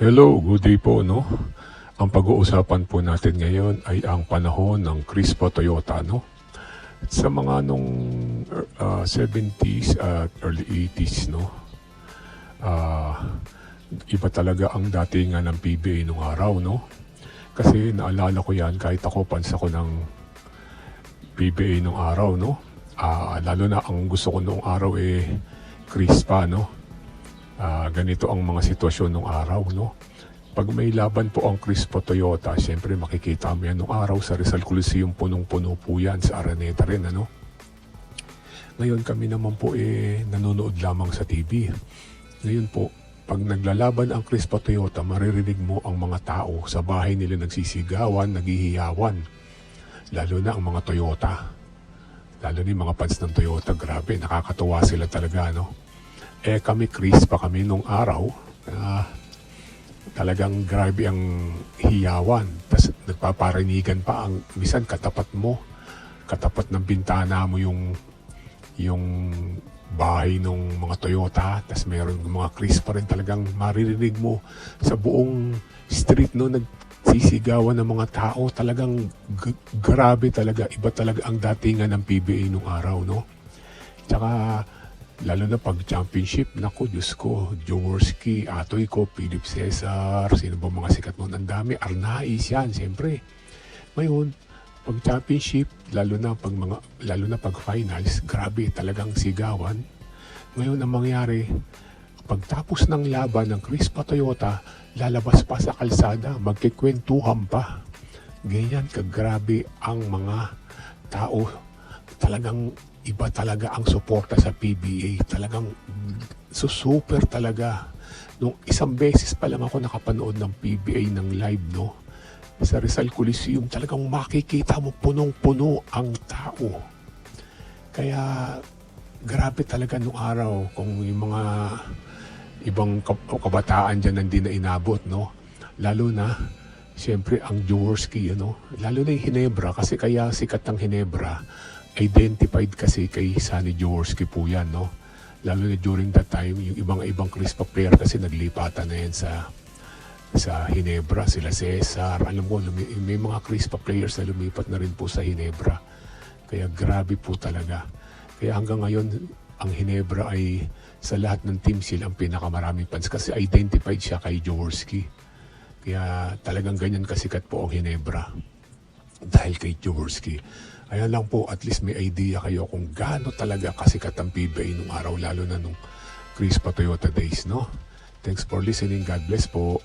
Hello, good day po, no? Ang pag-uusapan po natin ngayon ay ang panahon ng Crispa Toyota, no? Sa mga nung uh, 70s at early 80s, no? Ah, iba talaga ang datingan ng PBA nung araw, no? Kasi naalala ko yan kahit ako pansa ko ng PBA nung araw, no? Ah, lalo na ang gusto ko nung araw eh Crispa, no? Ganito ang mga sitwasyon nung araw, no? Pag may laban po ang Crispo Toyota, siyempre makikita mo yan nung araw sa Rizal Coliseum, punong-puno po yan sa Araneta rin, ano? Ngayon kami naman po eh nanonood lamang sa TV. Ngayon po, pag naglalaban ang Crispo Toyota, maririnig mo ang mga tao sa bahay nila nagsisigawan, naghihiyawan. Lalo na ang mga Toyota. Lalo na mga fans ng Toyota, grabe, nakakatuwa sila talaga, no? Eh kami Chris pa kami nung araw. ah, talagang grabe ang hiyawan. Tapos nagpaparinigan pa ang misan katapat mo. Katapat ng bintana mo yung yung bahay ng mga Toyota. Tapos meron mga Chris pa rin talagang maririnig mo sa buong street no nagsisigawan ng mga tao. Talagang grabe talaga. Iba talaga ang datingan ng PBA nung araw no. Tsaka lalo na pag championship, nako, Diyos ko, Jaworski, Atoy ko, Philip Cesar, sino ba mga sikat mo? Ang dami, Arnaiz yan, siyempre. Ngayon, pag championship, lalo na pag mga, lalo na pag finals, grabe talagang sigawan. Ngayon ang mangyari, pagtapos ng laban ng Crispa Toyota, lalabas pa sa kalsada, magkikwentuhan pa. Ganyan kagrabe ang mga tao. Talagang iba talaga ang suporta sa PBA. Talagang so super talaga. Nung isang beses pa lang ako nakapanood ng PBA ng live, no? Sa Rizal Coliseum, talagang makikita mo punong-puno ang tao. Kaya grabe talaga nung araw kung yung mga ibang kab- kabataan dyan hindi na inabot, no? Lalo na, siyempre, ang Jaworski, ano? Lalo na yung Hinebra, kasi kaya sikat ng Hinebra, identified kasi kay Sunny Jaworski po yan, no? Lalo na during that time, yung ibang ibang Crispa player kasi naglipatan na yan sa sa Hinebra, sila Cesar, alam mo, may mga Crispa players na lumipat na rin po sa Hinebra. Kaya grabe po talaga. Kaya hanggang ngayon, ang Hinebra ay sa lahat ng team sila ang pinakamaraming fans kasi identified siya kay Jaworski. Kaya talagang ganyan kasikat po ang Hinebra dahil kay Jaworski. Ayan lang po, at least may idea kayo kung gaano talaga kasikat ang PBA nung araw, lalo na nung Chris Patoyota days, no? Thanks for listening. God bless po.